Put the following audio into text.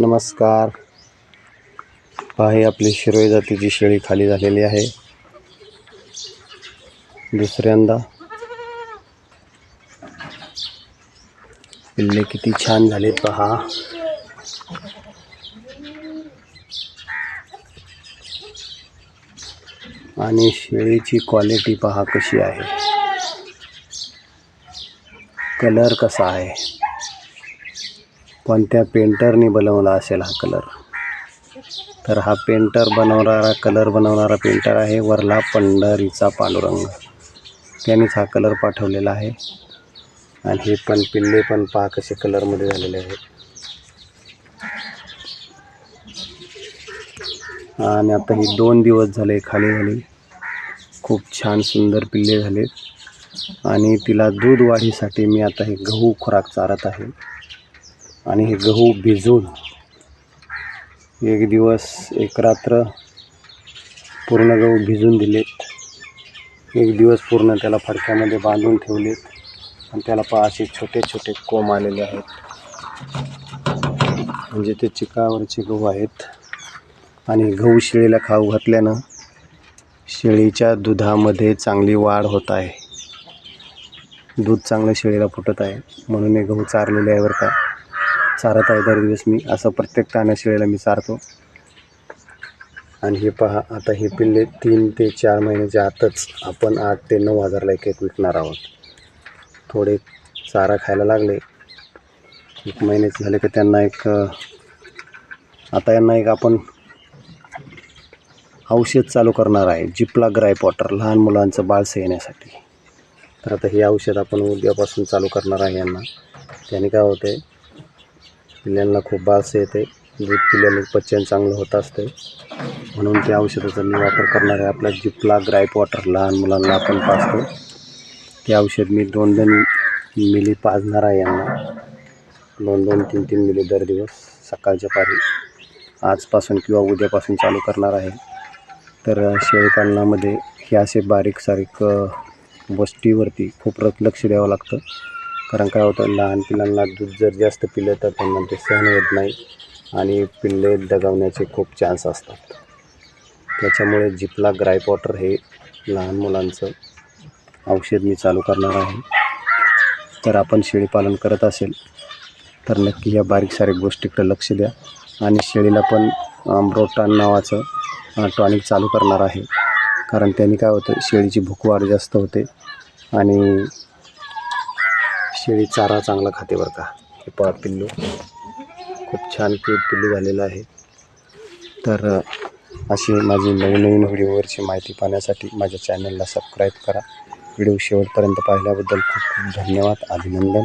नमस्कार. पहा आपली शिरोई जातीची शेळी खाली झालेली आहे. दुसऱ्यांदा. पिल्ले किती छान झालेत पहा. आणि शेळीची क्वालिटी पहा कशी आहे. कलर कसा आहे? कोणत्या पेंटरने बनवला असेल हा कलर तर हा पेंटर बनवणारा कलर बनवणारा पेंटर आहे वरला पंढरीचा पांडुरंग. त्यानेच हा कलर पाठवलेला आहे. आणि हे पण पिल्ले पण पहा कसे कलरमध्ये झालेले आहेत. आणि आता ही दोन दिवस झाले खाली झाली. खूप छान सुंदर पिल्ले झालेत. आणि तिला दूध वाढीसाठी मी आता हे गहू खुराक चारत आहे. आणि हे गहू भिजून एक दिवस एक रात्र पूर्ण गहू भिजून दिलेत. एक दिवस पूर्ण त्याला फडक्यामध्ये बांधून ठेवलेत आणि त्याला पहा असे छोटे छोटे कोंब आलेले आहेत. म्हणजे ते चिकावरचे गहू आहेत. आणि गहू शेळीला खाऊ घातल्यानं शेळीच्या दुधामध्ये चांगली वाढ होत आहे. दूध चांगलं शेळीला फुटत आहे. म्हणून हे गहू चारलेले आहे बरं का. चारत आहे दर दिवस मी असं प्रत्येक टाण्या शेळीला मी चारतो आणि हे पहा आता हे पिल्ले तीन ते चार महिन्याच्या आतच आपण आठ ते नऊ हजारला एक एक विकणार आहोत. थोडे चारा खायला लागले. एक महिन्याचे झाले की त्यांना एक आता यांना एक आपण औषध चालू करणार आहे जिपला ग्राय वॉटर लहान मुलांचं बाळसं येण्यासाठी तर आता हे औषध आपण उद्यापासून चालू करणार आहे यांना. त्याने काय होतं आहे पिल्ल्यांना खूप बास येते दूध पिल्याने पचन चांगलं होत असते म्हणून त्या औषधाचा मी वापर करणार आहे. आपल्या जिपला ग्राईप वॉटर लहान मुलांना आपण पाजतो ते औषध मी दोन दोन मिली पाजणार आहे यांना. दोन दोन तीन तीन मिली दर दिवस सकाळच्या पारी आजपासून किंवा उद्यापासून चालू करणार आहे. तर शेळीपालनामध्ये हे असे बारीक सारीक गोष्टीवरती खूप लक्ष द्यावं लागतं. कारण काय होतं लहान पिल्लांना दूध जर जास्त पिलं तर त्यांना ते सहन होत नाही आणि पिल्ले दगावण्याचे खूप चान्स असतात. त्याच्यामुळे जिपला ग्राईप वॉटर हे लहान मुलांचं औषध मी चालू करणार आहे. तर आपण शेळीपालन करत असेल तर नक्की या बारीक सारीक गोष्टीकडे लक्ष द्या आणि शेळीला पण आंब्रोटान नावाचं टॉनिक चालू करणार आहे. कारण त्यांनी काय होतं शेळीची भूकवाढ जास्त होते आणि शेळी चारा चांगला खाते बरं का. हे पहा पिल्लू. खूप छान क्यूट पिल्लू झालेलं आहे. तर अशी माझी नवीन नवीन व्हिडिओवरची माहिती पाहण्यासाठी माझ्या चॅनलला सबस्क्राईब करा. व्हिडिओ शेवटपर्यंत पाहिल्याबद्दल खूप खूप धन्यवाद अभिनंदन.